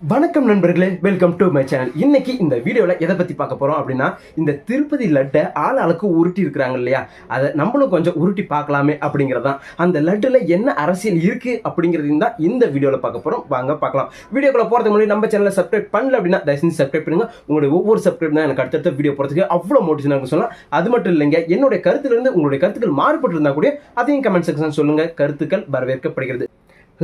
வணக்கம் நண்பர்களே welcome to my channel இன்னைக்கு இந்த வீடியோவில் எதை பற்றி பார்க்க போகிறோம் அப்படின்னா இந்த திருப்பதி லட்டை ஆள் ஆளுக்கு உருட்டி இருக்கிறாங்க இல்லையா? அதை நம்மளும் கொஞ்சம் உருட்டி பார்க்கலாமே அப்படிங்கிறதான் அந்த லட்டில் என்ன அரசியல் இருக்குது அப்படிங்கிறதையும் தான் இந்த வீடியோவில் பார்க்க போகிறோம் வாங்க பார்க்கலாம். வீடியோக்குள்ளே போகிறதுக்கு முன்னாடி நம்ம சேனலை சப்ஸ்கிரைப் பண்ணல அப்படின்னா தயவு செஞ்சு சப்ஸ்கிரைப் பண்ணுங்க. உங்களுடைய ஒவ்வொரு சப்ஸ்கிரைப் தான் எனக்கு அடுத்தடுத்த வீடியோ போகிறதுக்கு அவ்வளோ மோட்டிவேஷன் இருக்கும் சொல்லலாம். அது மட்டும் இல்லைங்க என்னுடைய கருத்துலேருந்து உங்களுடைய கருத்துக்கள் மாறுபட்டு இருந்தால் கூட அதையும் கமெண்ட் செக்ஷன் சொல்லுங்கள் கருத்துக்கள் வரவேற்கப்படுகிறது.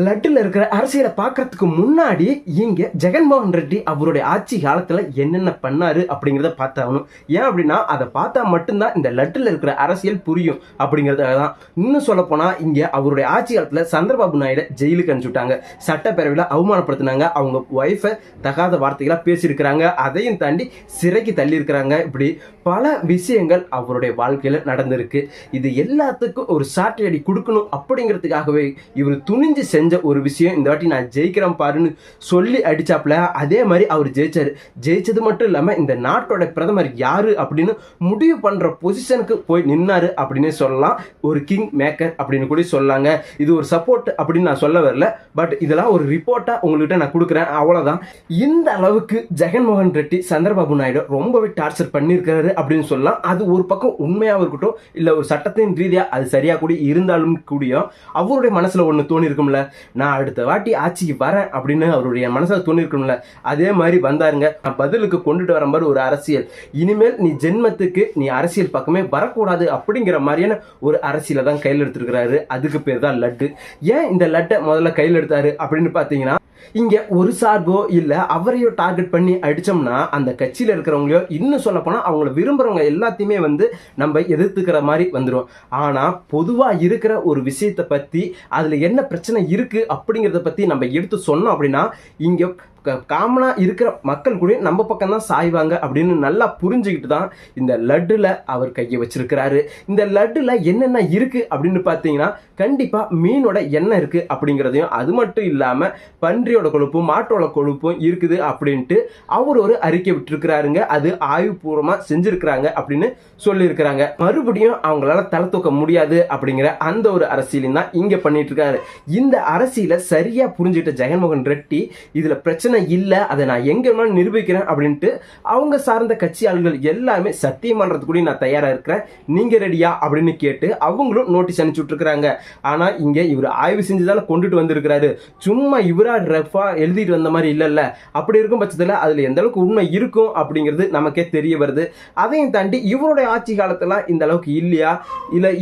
லட்டில் இருக்கிற அரசியலை பார்க்கறதுக்கு முன்னாடி இங்கே ஜெகன்மோகன் ரெட்டி அவருடைய ஆட்சி காலத்தில் என்னென்ன பண்ணாரு அப்படிங்கிறத பார்த்தாகணும். ஏன் அப்படின்னா அதை பார்த்தா மட்டும்தான் இந்த லட்டில் இருக்கிற அரசியல் புரியும் அப்படிங்கிறதுக்காக தான். இன்னும் சொல்லப்போனால் இங்கே அவருடைய ஆட்சி காலத்தில் சந்திரபாபு நாயுடு ஜெயிலுக்கு அனுப்பிச்சுட்டாங்க. சட்டப்பேரவையில் அவமானப்படுத்தினாங்க. அவங்க ஒய்ஃபை தகாத வார்த்தைகளாக பேசியிருக்கிறாங்க. அதையும் தாண்டி சிறைக்கு தள்ளியிருக்கிறாங்க. இப்படி பல விஷயங்கள் அவருடைய வாழ்க்கையில் நடந்திருக்கு. இது எல்லாத்துக்கும் ஒரு சாட்டை அடி கொடுக்கணும் அப்படிங்கிறதுக்காகவே இவர் துணிஞ்சு செஞ்சு ஒரு விஷயம் இந்த வாட்டி நான் ஜெயிக்கிறேன் பாருன்னு சொல்லி அடிச்சாப்புல அதே மாதிரி அவர் ஜெயிச்சார். ஜெயிச்சது மட்டும் இல்லாமல் இந்த நாட்டோட பிரதமர் யாரு அப்படின்னு முடிவு பண்ற பொசிஷனுக்கு போய் நின்னாரு அப்படின்னே சொல்லலாம். ஒரு கிங் மேக்கர் அப்படின்னு கூட சொல்லாங்க. இது ஒரு சப்போர்ட் அப்படின்னு நான் சொல்ல வரல. பட் இதெல்லாம் ஒரு ரிப்போர்ட்டா உங்கள்கிட்ட நான் கொடுக்குறேன். அவ்வளவுதான். இந்த அளவுக்கு ஜெகன்மோகன் ரெட்டி சந்திரபாபு நாயுடு ரொம்பவே டார்ச்சர் பண்ணியிருக்காரு அப்படின்னு சொல்லலாம். அது ஒரு பக்கம் உண்மையாக இருக்கட்டும் இல்லை ஒரு சட்டத்தின் ரீதியாக அது சரியாக கூட இருந்தாலும் கூடியும் அவருடைய மனசில் ஒன்று தோணி இருக்கும்ல நான் அடுத்த வாட்டி ஆட்சிக்கு வரேன் அப்படின்னு அவருடைய மனசில் தோணிருக்கணும்ல. அதே மாதிரி வந்தாருங்க. நான் பதிலுக்கு கொண்டுட்டு வர மாதிரி ஒரு அரசியல். இனிமேல் நீ ஜென்மத்துக்கு நீ அரசியல் பக்கமே வரக்கூடாது அப்படிங்கிற மாதிரியான ஒரு அரசியலை தான் கையில் எடுத்திருக்கிறாரு. அதுக்கு பேர் தான் லட்டு. ஏன் இந்த லட்டை முதல்ல கையில் எடுத்தாரு அப்படின்னு பார்த்தீங்கன்னா இங்க ஒரு சார்போ இல்ல அவரையோ டார்கெட் பண்ணி அடிச்சோம்னா அந்த கட்சியில இருக்கிறவங்களையோ இன்னும் சொல்ல போனா அவங்கள விரும்புறவங்க எல்லாத்தையுமே வந்து நம்ம எதிர்த்துக்கிற மாதிரி வந்துடும் ஆனா பொதுவா இருக்கிற ஒரு விஷயத்தை பத்தி அதுல என்ன பிரச்சனை இருக்கு அப்படிங்கறத பத்தி நம்ம எடுத்து சொன்னோம் அப்படின்னா இங்க காமனாக இருக்கிற மக்கள் கூட நம்ம பக்கம் தான் சாய்வாங்க அப்படின்னு நல்லா புரிஞ்சுக்கிட்டு தான் இந்த லட்டில் அவர் கையை வச்சிருக்கிறாரு. இந்த லட்டில் என்னென்ன இருக்குது அப்படின்னு பார்த்தீங்கன்னா கண்டிப்பாக மீனோட எண்ணெய் இருக்குது அப்படிங்கிறதையும் அது மட்டும் இல்லாமல் பன்றியோட கொழுப்பும் மாட்டோட கொழுப்பும் இருக்குது அப்படின்ட்டு அவர் ஒரு அறிக்கை விட்டுருக்கிறாருங்க. அது ஆய்வுபூர்வமாக செஞ்சுருக்கிறாங்க அப்படின்னு சொல்லியிருக்கிறாங்க. மறுபடியும் அவங்களால தலை தூக்க முடியாது அப்படிங்கிற அந்த ஒரு அரசியலையும் தான் இங்கே பண்ணிட்டு இருக்காரு. இந்த அரசியலை சரியாக புரிஞ்சுக்கிட்ட ஜெகன்மோகன் ரெட்டி இதில் பிரச்சனை இல்லை அதை நான் எங்கே வேணாலும் நிரூபிக்கிறேன் அப்படின்ட்டு அவங்க சார்ந்த கட்சி ஆளுகள் எல்லாமே சத்தியம் பண்ணுறது கூட நான் தயாராக இருக்கிறேன். நீங்கள் ரெடியா அப்படின்னு கேட்டு அவங்களும் நோட்டீஸ் அனுப்பிச்சு விட்ருக்குறாங்க ஆனால் இங்கே இவர் ஆய்வு செஞ்சதால் கொண்டுட்டு வந்திருக்கிறாரு. சும்மா இவராக ரெஃபா எழுதிட்டு வந்த மாதிரி இல்லைல்ல. அப்படி இருக்கும் பட்சத்தில் அதில் எந்த அளவுக்கு உண்மை இருக்கும் அப்படிங்கிறது நமக்கே தெரிய வருது. அதையும் தாண்டி இவருடைய ஆட்சி காலத்துல இந்த அளவுக்கு இல்லையா?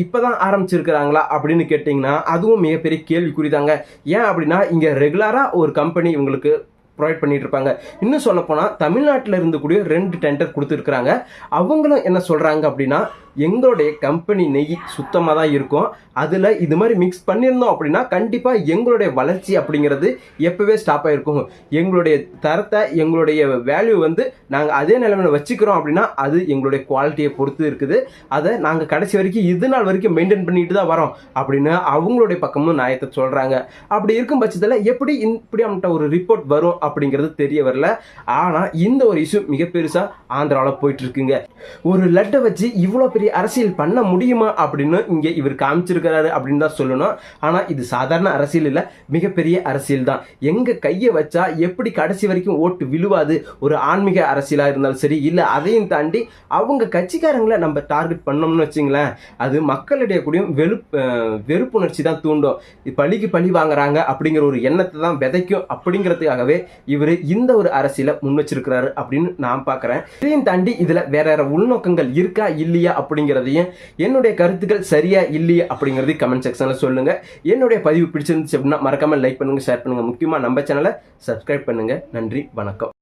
இப்போ தான் ஆரம்பிச்சிருக்கிறாங்களா அப்படின்னு கேட்டிங்கன்னா அதுவும் மிகப்பெரிய கேள்விக்குறிதாங்க. ஏன் அப்படின்னா இங்கே ரெகுலராக ஒரு கம்பெனி இவங்களுக்கு ப்ரொவைட் பண்ணிட்டு இருப்பாங்க இன்னும் சொல்ல போனால் தமிழ்நாட்டில் இருந்து கூடிய ரெண்டு டெண்டர் கொடுத்துருக்குறாங்க. அவங்களும் என்ன சொல்கிறாங்க அப்படின்னா எங்களுடைய கம்பெனி நெய் சுத்தமாக தான் இருக்கும். அதில் இது மாதிரி மிக்ஸ் பண்ணியிருந்தோம் அப்படின்னா கண்டிப்பாக எங்களுடைய வளர்ச்சி அப்படிங்கிறது எப்போவே ஸ்டாப் ஆகிருக்கும் எங்களுடைய தரத்தை எங்களுடைய வேல்யூ வந்து நாங்கள் அதே நிலைமையில் வச்சுக்கிறோம் அப்படின்னா அது எங்களுடைய குவாலிட்டியை பொறுத்து இருக்குது. அதை நாங்கள் கடைசி வரைக்கும் இது நாள் வரைக்கும் மெயின்டைன் பண்ணிட்டு தான் வரோம் அப்படின்னு அவங்களுடைய பக்கமும் நியாயத்தை சொல்கிறாங்க அப்படி இருக்கும் பட்சத்தில் எப்படி இப்படி அவன்கிட்ட ஒரு ரிப்போர்ட் வரும் அப்படிங்கிறது தெரிய வரல. ஆனால் இந்த ஒரு இஷ்யூ மிக பெருசாக ஆந்திராவில் போயிட்டு இருக்குங்க ஒரு லட்டை வச்சு இவ்வளோ பெரிய அரசியல் பண்ண முடியுமா அப்படின்னு இங்கே இவர் காமிச்சிருக்கிறாரு அப்படின்னு தான் சொல்லணும். ஆனால் இது சாதாரண அரசியல் இல்லை மிகப்பெரிய அரசியல் தான். எங்கள் கையை வச்சா எப்படி கடைசி வரைக்கும் ஓட்டு விழுவாது? ஒரு ஆன்மீக அரசியலாக இருந்தாலும் சரி இல்லை அதையும் தாண்டி அவங்க கட்சிக்காரங்களை நம்ம டார்கெட் பண்ணோம்னு வச்சுங்களேன் அது மக்களிடையே கூடயும் வெறு வெறுப்புணர்ச்சி தான் தூண்டும். பழிக்கு பழி வாங்குறாங்க அப்படிங்கிற ஒரு எண்ணத்தை தான் விதைக்கும் அப்படிங்கிறதுக்காகவே இவர் இந்த ஒரு அரசியலை முன் வச்சிருக்கிறாரு அப்படின்னு நான் பார்க்குறேன். இதையும் தாண்டி இதில் வேற வேற உள்நோக்கங்கள் இருக்கா இல்லையா அப்படிங்கிறதையும் என்னுடைய கருத்துக்கள் சரியா இல்லையா அப்படிங்கிறதையும் கமெண்ட் செக்ஷனில் சொல்லுங்க. என்னுடைய பதிவு பிடிச்சிருந்துச்சு அப்படின்னா மறக்காமல் லைக் பண்ணுங்க ஷேர் பண்ணுங்க. முக்கியமாக நம்ம சேனலை சப்ஸ்கிரைப் பண்ணுங்க. நன்றி வணக்கம்.